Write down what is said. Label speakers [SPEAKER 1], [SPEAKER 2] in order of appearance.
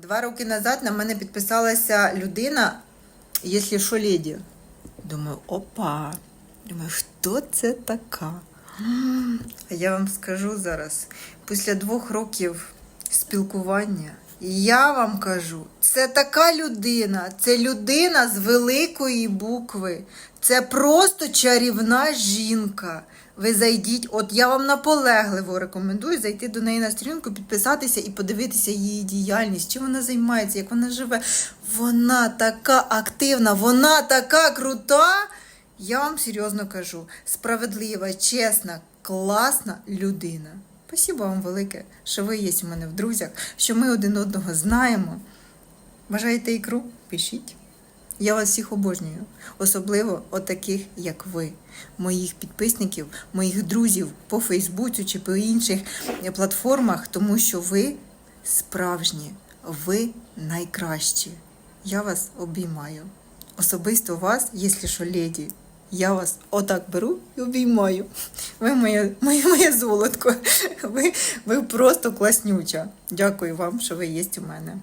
[SPEAKER 1] Два роки назад на мене підписалася людина, якщо що леді. Думаю, опа. Думаю, хто це така? А я вам скажу зараз, після двох років спілкування, я вам кажу, це така людина, це людина з великої букви. Це просто чарівна жінка. Ви зайдіть, от я вам наполегливо рекомендую зайти до неї на сторінку, підписатися і подивитися її діяльність, чим вона займається, як вона живе. Вона така активна, вона така крута. Я вам серйозно кажу, справедлива, чесна, класна людина. Спасибо вам велике, що ви є у мене в друзях, що ми один одного знаємо. Бажаєте ікру? Пишіть. Я вас всіх обожнюю, особливо отаких, як ви, моїх підписників, моїх друзів по Фейсбуці чи по інших платформах, тому що ви справжні, ви найкращі. Я вас обіймаю. Особисто вас, якщо що, леді, я вас отак беру і обіймаю. Ви моє, моє, моє золотко. Ви, ви просто класнюча. Дякую вам, що ви є у мене.